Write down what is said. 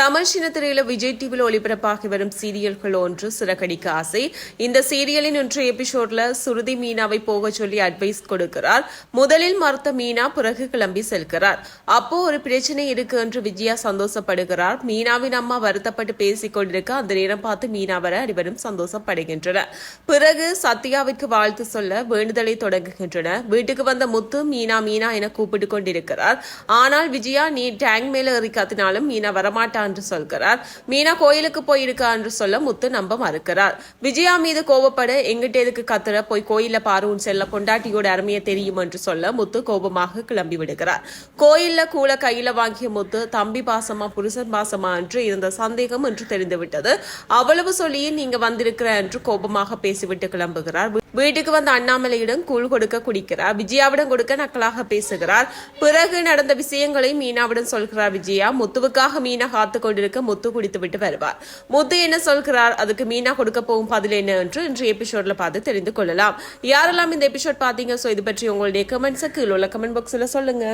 தமிழ் சின்னத்திரையில விஜய் டிவியில் ஒளிபரப்பாகி வரும் சீரியல்கள் ஒன்று சிறகடிக்க ஆசை. இந்த சீரியலின் ஒன்று எபிசோட்ல சுருதி மீனாவை போக சொல்லி அட்வைஸ் கொடுக்கிறார். முதலில் மறுத்த மீனா பிறகு கிளம்பி செல்கிறார். அப்போ ஒரு பிரச்சனை இருக்கு என்று விஜயா சந்தோஷப்படுகிறார். மீனாவின் அம்மா வருத்தப்பட்டு பேசிக் கொண்டிருக்க அந்த நேரம் பார்த்து மீனா வர அனைவரும் சந்தோஷப்படுகின்றனர். பிறகு சத்யாவிற்கு வாழ்த்து சொல்ல வேண்டுதலை தொடங்குகின்றன. வீட்டுக்கு வந்த முத்து மீனா மீனா என கூப்பிட்டு கொண்டிருக்கிறார். ஆனால் விஜயா நீ டேங்க் மேல ஏறி கத்தினாலும் மீனா வரமாட்டான் என்று சொல்கிறார். மீனா கோயிலுக்கு போயிருக்கா என்று சொல்ல முத்து நம்ப மறுக்கிறார். விஜயா மீது கோபப்பட எங்கிட்ட எதுக்கு கத்துற? போய் கோயில பாருன்னு செல்ல பொண்டாட்டியோட அருமையை தெரியும் என்று சொல்ல முத்து கோபமாக கிளம்பி விடுகிறார். கோயில்ல கூல கையில வாங்கிய முத்து தம்பி பாசமா புருஷன் பாசமா? என்று இருந்த சந்தேகம் என்று தெரிந்துவிட்டது. அவ்வளவு சொல்லியும் நீங்க வந்திருக்கிற என்று கோபமாக பேசிவிட்டு கிளம்புகிறார். வீட்டுக்கு வந்த அண்ணாமலையிடம் கூழ் கொடுக்க குடிக்கிறார். விஜயாவிடம் கொடுக்க நக்கலாக பேசுகிறார். பிறகு நடந்த விஷயங்களை மீனாவிடம் சொல்கிறார் விஜயா. முத்துவுக்காக மீனா காத்து கொண்டிருக்க முத்து குடித்து விட்டு வருவார். முத்து என்ன சொல்கிறார்? அதுக்கு மீனா கொடுக்க போகும் பதில் என்ன என்று இன்று எபிசோட்ல பார்த்து தெரிந்து கொள்ளலாம். யாரெல்லாம் இந்த எபிசோட் பாத்தீங்க சோ இது பற்றி உங்களுடைய கமெண்ட்ஸை கீழே உள்ள கமெண்ட் பாக்ஸ்ல சொல்லுங்க.